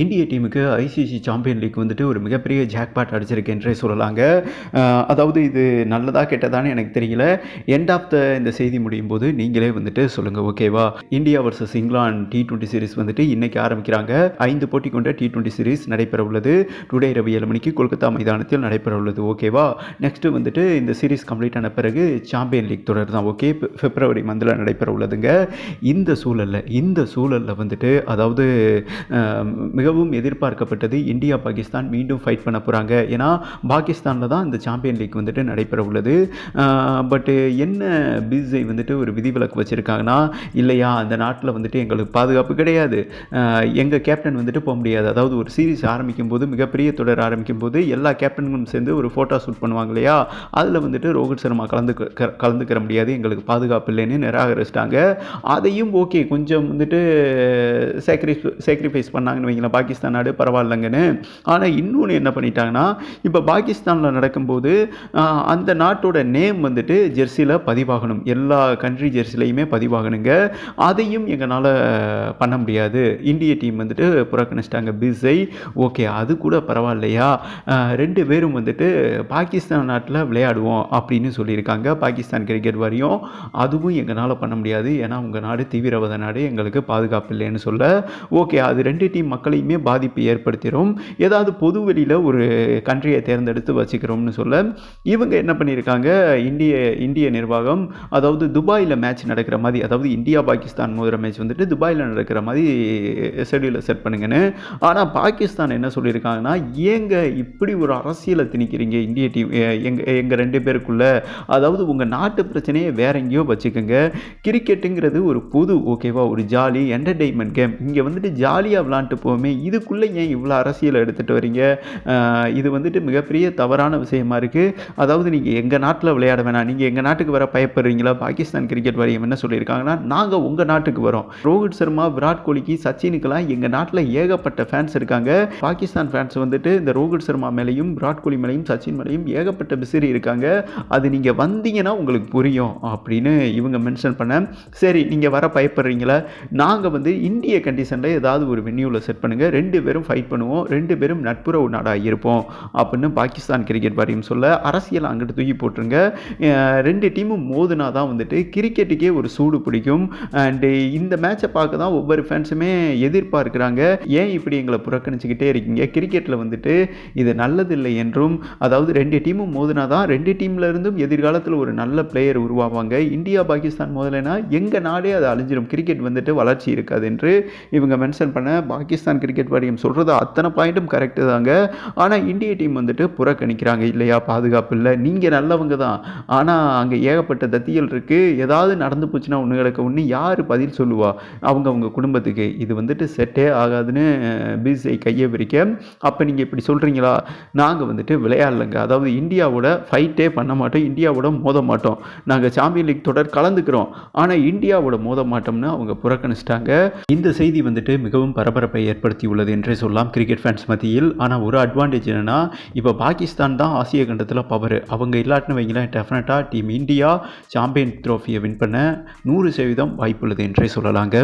இந்திய டீமுக்கு ICC champion league வந்துட்டு ஒரு மிகப்பெரிய ஜாக்பாட் அடிச்சிருக்கு என்றே சொல்லலாங்க. அதாவது இது நல்லதாக கெட்டதான்னு எனக்கு தெரியல. எண்ட் ஆஃப் த இந்த செய்தி முடியும் போது நீங்களே வந்துட்டு சொல்லுங்கள் ஓகேவா India versus England T twenty series வந்துட்டு இன்றைக்கி ஆரம்பிக்கிறாங்க. ஐந்து போட்டி கொண்ட டி டுவெண்ட்டி சீரிஸ் நடைபெற உள்ளது டுடே இரவு ஏழு மணிக்கு கொல்கத்தா மைதானத்தில் நடைபெற உள்ளது ஓகேவா நெக்ஸ்ட்டு வந்துட்டு இந்த சீரிஸ் கம்ப்ளீட் ஆன பிறகு சாம்பியன் லீக் தொடர் தான் ஓகே பிப்ரவரி மந்தில் நடைபெற உள்ளதுங்க இந்த சூழலில் இந்த சூழலில் வந்துட்டு அதாவது மிகவும் எதிர்பார்க்கப்பட்டது இந்தியா பாகிஸ்தான் மீண்டும் ஃபைட் பண்ண போகிறாங்க ஏன்னா பாகிஸ்தானில் தான் இந்த சாம்பியன் லீக் வந்துட்டு நடைபெற உள்ளது. பட்டு என்ன பிஸை வந்துட்டு ஒரு விதிவிலக்கு வச்சுருக்காங்கன்னா இல்லையா அந்த நாட்டில் வந்துட்டு எங்களுக்கு பாதுகாப்பு கிடையாது. எங்கள் கேப்டன் வந்துட்டு போக முடியாது. அதாவது ஒரு சீரீஸ் ஆரம்பிக்கும் போது மிகப்பெரிய தொடர் ஆரம்பிக்கும் போது எல்லா கேப்டன்களும் சேர்ந்து ஒரு ஃபோட்டோ ஷூட் பண்ணுவாங்க இல்லையா? அதில் வந்துட்டு ரோஹித் சர்மா கலந்து கலந்துக்கிற முடியாது. எங்களுக்கு பாதுகாப்பு இல்லைன்னு நிராகரிச்சிட்டாங்க. அதையும் ஓகே கொஞ்சம் வந்துட்டு சேக்ரி சேக்ரிஃபைஸ் பண்ணாங்கன்னு வைங்களேன். பாகிஸ்தான் நாடு பரவாயில்லைங்கன்னு. ஆனால் இன்னொன்று என்ன பண்ணிட்டாங்கன்னா இப்போ பாகிஸ்தானில் நடக்கும்போது அந்த நாட்டோட நேம் வந்துட்டு ஜெர்சியில் பதிவாகணும். எல்லா கண்ட்ரி ஜெர்சிலையுமே பதிவாகணுங்க. அதையும் எங்களால் பண்ண முடியாது. இந்திய டீம் வந்துட்டு புறக்கணிச்சிட்டாங்க. பிஸை ஓகே அது கூட பரவாயில்லையா? ரெண்டு பேரும் வந்துட்டு பாகிஸ்தான் நாட்டில் விளையாடுவோம் அப்படின்னு சொல்லியிருக்காங்க. பாகிஸ்தான் கிரிக்கெட் வரையும். அதுவும் எங்களால் பண்ண முடியாது. ஏன்னா உங்கள் நாடு தீவிரவாத நாடு. எங்களுக்கு பாதுகாப்பு இல்லைன்னு சொல்ல. ஓகே அது ரெண்டு டீம் மக்களையும் பாதிப்பு ஏற்படுத்திடும் ஏதாவது பொது வெளியில் ஒரு கண்ட்ரியை தேர்ந்தெடுத்து வச்சுக்கிறோம்னு சொல்ல இவங்க என்ன பண்ணியிருக்காங்க? இந்திய இந்திய நிர்வாகம் அதாவது துபாயில் மேட்ச் நடக்கிற மாதிரி அதாவது இந்தியா பாகிஸ்தான் மோதிர மேட்ச் வந்துட்டு துபாயில் நடக்கிற மாதிரி ஷெடியூலை செட் பண்ணுங்கன்னு. ஆனால் பாகிஸ்தான் என்ன சொல்லியிருக்காங்கன்னா ஏங்க இப்படி ஒரு அரசியலை திணிக்கிறீங்க? இந்திய டீம் எங்கள் எங்கள் ரெண்டு பேருக்குள்ள. அதாவது உங்கள் நாட்டு பிரச்சனையை வேற எங்கேயோ வச்சுக்கோங்க. கிரிக்கெட்டுங்கிறது ஒரு பொது ஓகேவா ஒரு ஜாலி என்டர்டெயின்மெண்ட் கேம் இங்கே வந்துட்டு ஜாலியாக விளாண்டுட்டு போவோமே இதுக்குள்ளே ஏன் இவ்வளோ அரசியலை எடுத்துகிட்டு வரீங்க? இது வந்துட்டு மிகப்பெரிய தவறான விஷயமா இருக்குது அதாவது நீங்கள் எங்கள் நாட்டில் விளையாட வேணாம். நீங்கள் எங்கள் நாட்டுக்கு வர பயப்படுறீங்களா? பாகிஸ்தான் கிரிக்கெட் வாரியம் என்ன சொல்லியிருக்காங்கன்னா நாங்கள் உங்கள் நாட்டுக்கு வரோம். ரோஹித் சர்மா விராட் கோலிக்கு சச்சினுக்கெல்லாம் எங்கள் நாட்டில் ஏகப்பட்ட ஃபேன்ஸ் இருக்காங்க. பாகிஸ்தான் ஃபேன்ஸ் வந்துட்டு இந்த ரோஹித் சர்மா மேலேயும் விராட் கோலி மேலேயும் சச்சின் மேலேயும் ஏகப்பட்ட விசிறி இருக்காங்க. அது நீங்கள் வந்தீங்கன்னா உங்களுக்கு புரியும் அப்படின்னு இவங்க மென்ஷன் பண்ண. சரி நீங்கள் வர பயப்படுறீங்களா? நாங்கள் வந்து இந்திய கண்டிஷனில் ஏதாவது ஒரு வென்யூவில் செட் பண்ணுங்கள் ரெண்டு பேரும் ஃபைட் பண்ணுவோம். ரெண்டு பேரும் நட்புறவு நாடாக இருப்போம். அப்படின்னு பாகிஸ்தான் கிரிக்கெட் வாரியம் சொல்ல அரசியல் அங்கிட்டு தூக்கி போட்டுருங்க. ரெண்டு டீமும் மோதுனா தான் வந்துட்டு கிரிக்கெட்டுக்கே ஒரு சூடு பிடிக்கும். அண்டு இந்த மேட்சை பார்க்க தான் ஒவ்வொரு ஃபேன்ஸுமே எதிர்பார்க்குறாங்க. ஏன் இப்படி எங்களை புறக்கணிச்சுக்கிட்டே இருக்கீங்க? கிரிக்கெட்டில் வந்துட்டு இது நல்லதில்லை என்றும் அதாவது ரெண்டு டீமும் மோதினா தான் ரெண்டு டீமில் இருந்தும் எதிர்காலத்தில் ஒரு நல்ல பிளேயர் உருவாவாங்க. இந்தியா பாகிஸ்தான் மோதலைனா எங்கள் நாடே அது அழிஞ்சிடும் கிரிக்கெட் வந்துட்டு வளர்ச்சி இருக்காது என்று இவங்க மென்ஷன் பண்ண பாகிஸ்தான் கிரிக்கெட் கிரிக்கெட் வாரியம் சொல்கிறது அத்தனை பாயிண்ட்டும் கரெக்டு தாங்க. ஆனால் இந்திய டீம் வந்துட்டு புறக்கணிக்கிறாங்க இல்லையா? பாதுகாப்பு இல்லை. நீங்கள் நல்லவங்க தான். ஆனால் அங்கே ஏகப்பட்ட தத்தியல் இருக்குது ஏதாவது நடந்து போச்சுன்னா ஒன்றுகளுக்கு ஒன்று யார் பதில் சொல்லுவா? அவங்க அவங்க குடும்பத்துக்கு. இது வந்துட்டு செட்டே ஆகாதுன்னு பிசிஐ கையை விரிக்க. அப்போ நீங்கள் இப்படி சொல்கிறீங்களா நாங்கள் வந்துட்டு விளையாடலைங்க. அதாவது இந்தியாவோட ஃபைட்டே பண்ண மாட்டோம். இந்தியாவோட மோத மாட்டோம். நாங்கள் சாம்பியன் லீக் தொடர் கலந்துக்கிறோம். ஆனால் இந்தியாவோட மோத மாட்டோம்னு அவங்க புறக்கணிச்சிட்டாங்க. இந்த செய்தி வந்துட்டு மிகவும் பரபரப்பை ஏற்படுத்தி உள்ளது என்றே சொல்லலாம் கிரிக்கெட் ஃபேன்ஸ் மத்தியில். ஆனால் ஒரு அட்வான்டேஜ் என்னென்னா இப்போ பாகிஸ்தான் தான் ஆசிய கண்டத்தில் பவர் அவங்க இல்லாட்டின வைங்களேன் டெஃபினட்டாக டீம் இந்தியா சாம்பியன் ட்ரோஃபியை வின் பண்ண நூறு சதவீதம் வாய்ப்புள்ளது என்றே சொல்லலாங்க.